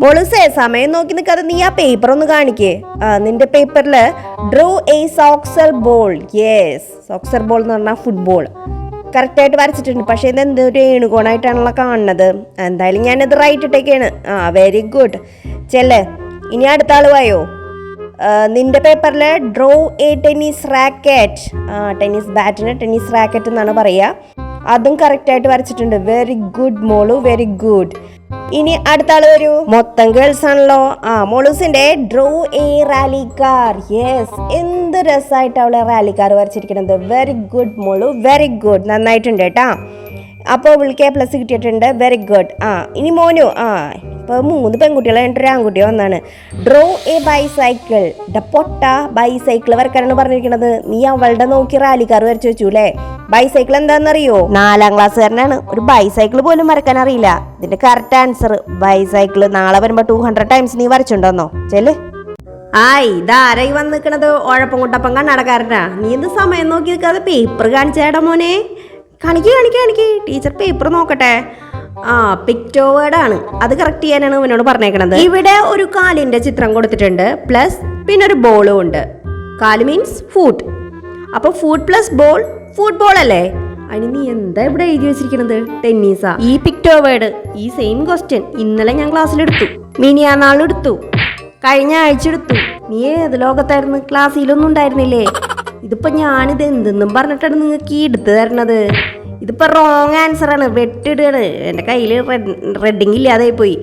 മോളുസേ സമയം നോക്കി നിൽക്കാതെ നീ ആ പേപ്പർ ഒന്ന് കാണിക്കേ. നിന്റെ പേപ്പറിൽ draw a soccer ball yes soccer ball എന്ന് പറഞ്ഞാൽ ഫുട്ബോൾ കറക്റ്റായിട്ട് വരച്ചിട്ടുണ്ട്. പക്ഷേ ഇത് എന്തൊരു ഏണുകോണായിട്ടാണല്ലോ കാണുന്നത്. എന്തായാലും ഞാനത് റൈറ്റ് ഇട്ടേക്കാണ്. ആ വെരി ഗുഡ് ചെല്ലേ ഇനി അടുത്ത ആൾ വായോ? നിന്റെ പേപ്പറിൽ draw a tennis racket tennis ബാറ്റിന് tennis racket എന്നാണ് പറയുക. അതും കറക്റ്റായിട്ട് വരച്ചിട്ടുണ്ട്. വെരി ഗുഡ് മോളു വെരി ഗുഡ് ഇനി അടുത്ത ആൾ വരൂ. മൊത്തം ഗേൾസ് ആണല്ലോ. ആ മോളൂസിന്റെ draw a rally car yes എന്ത് രസമായിട്ട് അവളെ റാലി കാർ വരച്ചിരിക്കുന്നത്. വെരി ഗുഡ് മോളു വെരി ഗുഡ് നന്നായിട്ടുണ്ട് കേട്ടാ. അപ്പോൾ ഇവൾക്ക് എ പ്ലസ് കിട്ടിയിട്ടുണ്ട്. വെരി ഗുഡ് ആ ഇനി മോനു ആ. ഇപ്പോൾ മൂന്ന് പെൺകുട്ടികളെ ഒരു ആൺകുട്ടി വന്നാണ്. ഡ്രോ എ ബൈസൈക്കിൾ ഡ പൊട്ട ബൈസൈക്കിൾ വരക്കാനാണ് പറഞ്ഞിരിക്കുന്നത് നീ അവളുടെ നോക്കി റാലിക്കാർ വരച്ചു വെച്ചു അല്ലേ ബൈസൈക്കിൾ എന്താണെന്നറിയോ നാലാം ക്ലാസ്സുകാരനാണ് ഒരു ബൈസൈക്കിൾ പോലും വരക്കാൻ അറിയില്ല. ഇതിന്റെ കറക്റ്റ് ആൻസർ ബൈസൈക്കിൾ നാളെ വരുമ്പോ ടൂ ഹൺഡ്രഡ് ടൈംസ് നീ വരച്ചുണ്ടോന്നോ ചെൽ ആയ് ഇതാരായി വന്ന് നിൽക്കണത് ഉഴപ്പം കുട്ടപ്പം കണ്ണടക്കാരനാ. നീ എന്ത് സമയം നോക്കി നിൽക്കാതെ പേപ്പർ കാണിച്ചേടാ മോനെ. കാണിക്ക് കാണിക്ക് കാണിക്ക്. ടീച്ചർ പേപ്പർ നോക്കട്ടെ. ആ പിക്ടോവേഡ് ആണ് അത് കറക്റ്റ് ചെയ്യാനാണ് ഇവനോട് പറഞ്ഞേക്കണത്. ഇവിടെ ഒരു കാലിന്റെ ചിത്രം കൊടുത്തിട്ടുണ്ട്. പ്ലസ് പിന്നെ ഒരു ബോളും ഉണ്ട്. കാൽ മീൻസ് ഫുഡ് അപ്പൊ ഫുഡ് പ്ലസ് ബോൾ ഫുട്ബോൾ അല്ലേ? അതിന് നീ എന്താ ഇവിടെ എഴുതി വെച്ചിരിക്കുന്നത് ടെന്നീസാ ഈ പിക്ടോവേഡ് ഈ സെയിം ക്വസ്റ്റ്യൻ ഇന്നലെ ഞാൻ ക്ലാസ്സിൽ എടുത്തു. മിനിയാന്നാളും എടുത്തു. കഴിഞ്ഞ ആഴ്ച എടുത്തു. നീ ഏത് ലോകത്തായിരുന്നു? ക്ലാസ്സിലൊന്നും ഉണ്ടായിരുന്നില്ലേ? ഇതിപ്പോ ഞാനിത് എന്തെന്നും പറഞ്ഞിട്ടാണ് നിങ്ങൾക്ക് ഈ എടുത്തു തരണത്. ഇതിപ്പോ റോങ് ആൻസർ ആണ്. വെട്ടിടുകയാണ്. എന്റെ കയ്യിൽ റെഡിങ് ഇല്ലാതായി പോയി.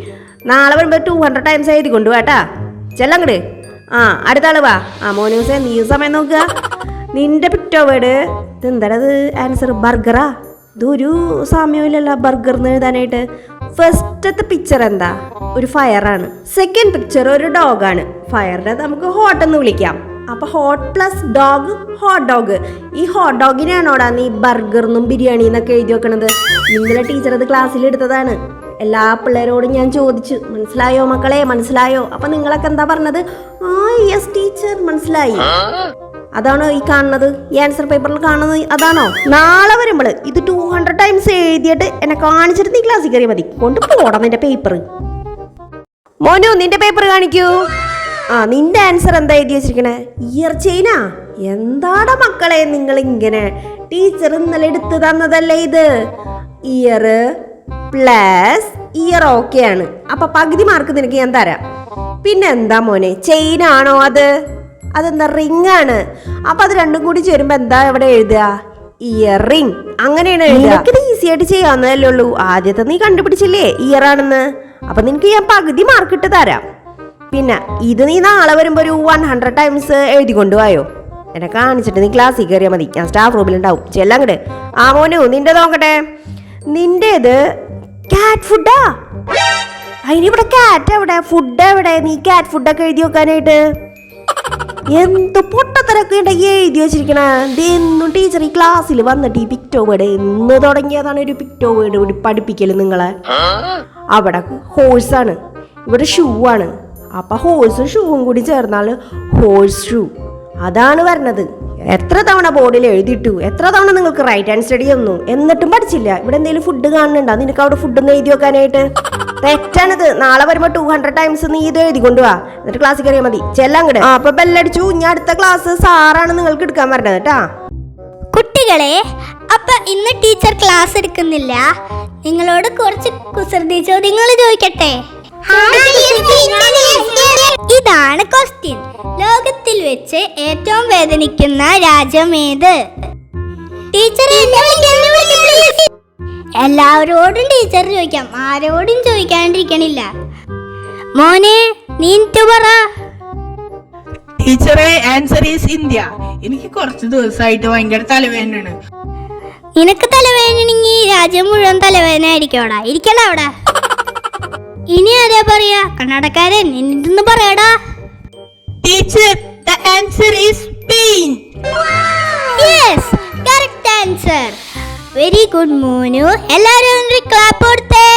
നാളെ വരുമ്പോൾ ടു ഹൺഡ്രഡ് ടൈംസ് എഴുതി കൊണ്ടുപോട്ടാ ചെല്ലങ്ങട് ആ അടുത്ത ആൾ വാ. ആ മോനൂസേ നീ സമയം നോക്കുക നിന്റെ പിറ്റോ വേട് ഇതെന്താണത് ആൻസർ ബർഗറാ ഇതൊരു സമയമില്ലല്ലോ എന്ന് എഴുതാനായിട്ട്. ഫസ്റ്റത്തെ പിക്ചർ എന്താ? ഒരു ഫയറാണ് സെക്കൻഡ് പിക്ചർ ഒരു ഡോഗാണ് ഫയറിനെ നമുക്ക് ഹോട്ട് എന്ന് വിളിക്കാം. അപ്പൊ hot plus dog hot dog ഈ ഹോട്ട് ഡോഗിനാണോടാ നീ ബർഗറിനും ബിരിയാണി എന്നൊക്കെ എഴുതി വെക്കണത്? നിങ്ങളെ ടീച്ചർ അത് ക്ലാസ്സിൽ എടുത്തതാണ്. എല്ലാ പിള്ളേരോടും ഞാൻ ചോദിച്ചു. മനസ്സിലായോ മക്കളെ? മനസ്സിലായോ? അപ്പൊ നിങ്ങളൊക്കെ എന്താ പറഞ്ഞത്? ആ യെസ് ടീച്ചർ മനസ്സിലായി. അതാണോ ഈ കാണുന്നത്? ഈ ആൻസർ പേപ്പറിൽ കാണുന്നത് അതാണോ? നാളെ വരുമ്പോൾ ഇത് ടു ഹൺഡ്രഡ് ടൈംസ് എഴുതിയിട്ട് എന്നെ കാണിച്ചിട്ട് നീ ക്ലാസ്സിൽ കയറിയാൽ മതി. കൊണ്ട് പോടാം നിന്റെ പേപ്പർ മോനു നിന്റെ പേപ്പർ കാണിക്കൂ. ആ നിന്റെ ആൻസർ എന്താ എഴുതി വെച്ചിരിക്കണേ? ഇയർ ചെയിനാ എന്താടാ മക്കളെ നിങ്ങൾ ഇങ്ങനെ ടീച്ചർ ഇന്നലെ എടുത്തു തന്നതല്ലേ ഇത്? ഇയർ പ്ലസ് ഇയർ ഓക്കെ ആണ്. അപ്പൊ പകുതി മാർക്ക് നിനക്ക് ഞാൻ തരാം. പിന്നെ എന്താ മോനെ ചെയിൻ ആണോ അത്? അതെന്താ റിംഗ് ആണ്? അപ്പൊ അത് രണ്ടും കൂടി ചേരുമ്പോ എന്താ ഇവിടെ എഴുതുക? ഇയർ റിംഗ് അങ്ങനെയാണ് എഴുതുക. ഈസി ആയിട്ട് ചെയ്യാവുന്നതല്ലേ ഉള്ളൂ. ആദ്യത്തെ നീ കണ്ടുപിടിച്ചില്ലേ? ഇയർ ആണെന്ന്. അപ്പൊ നിനക്ക് ഞാൻ പകുതി മാർക്ക് ഇട്ട് തരാം. പിന്നെ ഇത് നീ നാളെ വരുമ്പോ ഒരു വൺ ഹൺഡ്രഡ് ടൈംസ് എഴുതി കൊണ്ടുപോയോ? എന്നെ കാണിച്ചിട്ട് നീ ക്ലാസ്സിൽ കയറിയാൽ മതി. ഞാൻ സ്റ്റാഫ് റൂമിൽ ഉണ്ടാവും ചെല്ലങ്ങട് ആ മോനു നിന്റെ നോക്കട്ടെ. നിന്റേത് കാറ്റ് ഫുഡാ അതിനിവിടെ കാറ്റ് എവിടെ? ഫുഡ് എവിടെ? നീ കാറ്റ് ഫുഡൊക്കെ എഴുതി വെക്കാനായിട്ട്. എന്ത് പൊട്ടത്തരൊക്കെ എഴുതി വെച്ചിരിക്കണ? ഇതെന്നും ടീച്ചർ ഈ ക്ലാസ്സിൽ വന്നിട്ട് ഈ പിക്ടോ വേർഡ് എന്ന് തുടങ്ങിയതാണ് ഒരു പിക്ടോ വേർഡ് പഠിപ്പിക്കൽ നിങ്ങളെ. അവിടെ ഹോഴ്സാണ് ഇവിടെ ഷൂ ആണ്. അപ്പൊ ഹോഴ്സും ഷൂവും കൂടി ചേർന്നാൽ ഹോഴ്സ് ഷൂ അതാണ് വരണത്. എത്ര തവണ ബോർഡിൽ എഴുതിയിട്ടു എത്ര തവണ നിങ്ങൾക്ക് റൈറ്റ് ആൻഡ് സ്റ്റഡി തന്നു എന്നിട്ടും പഠിച്ചില്ല. ഇവിടെ എന്തെങ്കിലും ഫുഡ് കാണുന്നുണ്ടോ? നിനക്ക് അവിടെ ഫുഡ് ഒന്ന് എഴുതി വെക്കാനായിട്ട്? തെറ്റാണിത്. നാളെ വരുമ്പോ ടു ഹൺഡ്രഡ് ടൈംസ് നീ ഇത് എഴുതി കൊണ്ടുപോവാ എന്നിട്ട് ക്ലാസ്സിൽ കയറിയാൽ മതി. ചെല്ലങ്ങട് ആ അപ്പൊ ബെല്ലടിച്ചു. ഇനി അടുത്ത ക്ലാസ് സാറാണ് നിങ്ങൾക്ക് എടുക്കാൻ പറഞ്ഞത് കേട്ടാ കുട്ടികളെ അപ്പൊ ഇന്ന് ടീച്ചർ ക്ലാസ് എടുക്കുന്നില്ല. നിങ്ങളോട് കുറച്ച് കുസൃതി ചോദ്യങ്ങൾ ചോദിക്കട്ടെ? ഇതാണ് ക്വസ്റ്റ്യൻ. ലോകത്തിൽ വെച്ച് ഏറ്റവും വേദനിക്കുന്ന രാജ്യം ഏത് ടീച്ചറെ എല്ലാവരോടും ടീച്ചർ ചോദിക്കാം. ആരോടും ചോദിക്കാണ്ടിരിക്കണില്ല. മോനെ നീ ഇട്ട് പറ. ടീച്ചറെ ആൻസർ ഈസ് ഇന്ത്യ. എനിക്ക് കുറച്ച് ദിവസമായിട്ട് ഭയങ്കര തലവേദനയാണ്. നിനക്ക് തലവേദനയാണെങ്കിൽ രാജ്യം മുഴുവൻ തലവേദന ആയിരിക്കോടാ ഇരിക്കടാ അവിടെ. ഇനി ആരാ പറയാ? കർണാടക്കാരൻ എന്തെന്ന് പറയടാ? Teacher the answer is Spain yes correct answer very good മോനു എല്ലാവരും ഒരു ക്ലാപ്പ് കൊടുത്തേ.